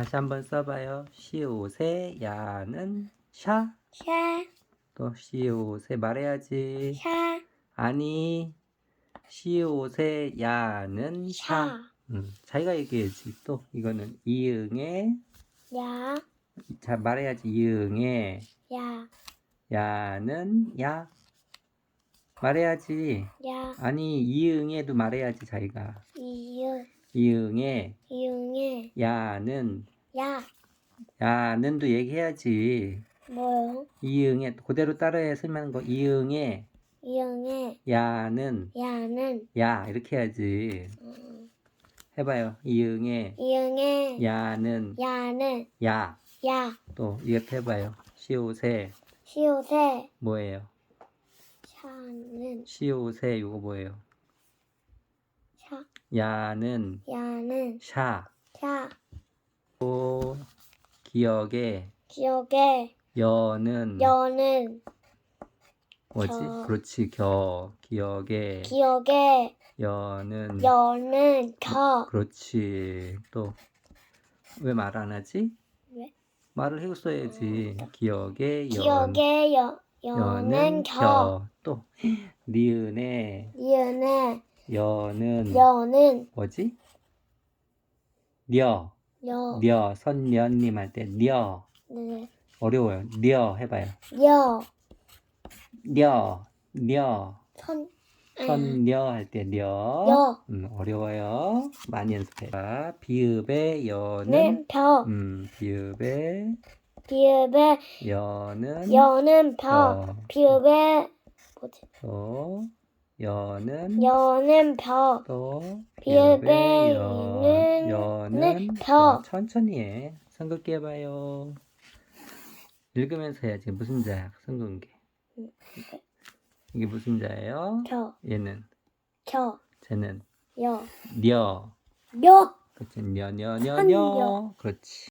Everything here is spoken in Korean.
다시 한번 써봐요. 시옷에 야는 샤. 샤, 또 시옷에 말해야지. 샤, 아니 시옷에 야는 샤. 샤, 음, 자기가 얘기해야지. 또 이거는 이응에 야, 자 말해야지. 이응에 야, 야는 야. 말해야지. 야, 아니 이응에도 말해야지 자기가. 이응, 이응에 이응에, 야는. 야, 야는도 얘기해야지. 뭐요? 이응에 그대로 따라해 쓰면 거. 이응에. 이응에, 야는. 야는, 야 이렇게 해야지. 음, 해봐요. 이응에. 이응에, 야는. 야는, 야. 야, 또 이렇게 해봐요. 시옷에. 시옷에, 뭐예요? 샤는, 시옷에 이거 뭐예요? 샤, 야는. 야는, 샤. 샤, 또 기억에 기억에, 여는 여는, 뭐지? 겨. 그렇지 겨. 기억에 기억에, 여는 여는, 겨, 그렇지. 또 왜 말 안 하지? 왜? 말을 해줬어야지. 기억에 연 기억에, 여, 여는, 겨, 또 니은에 이은에, 여는 여는, 뭐지? 려, 여, 려, 선녀님 할 때 려. 네, 어려워요. 려 해봐요. 여, 려, 려. 선, 선려 할때 려. 여, 음, 어려워요. 많이 연습해. 자, 비읍의 여는 는, 벼, 음, 비읍의 비읍에, 여는 여는, 벼, 어, 비읍에, 뭐지? 또 여는 여는, 벼, 또 비읍의 여, 여는 여는 벼. 어, 천천히 해. 성급게 해봐요. 읽으면서 해야지. 무슨 자야? 음, 이게 무슨 자예요? 겨, 얘는 겨, 쟤는 여, 려. 며, 그렇지. 녀녀녀녀. 그렇지.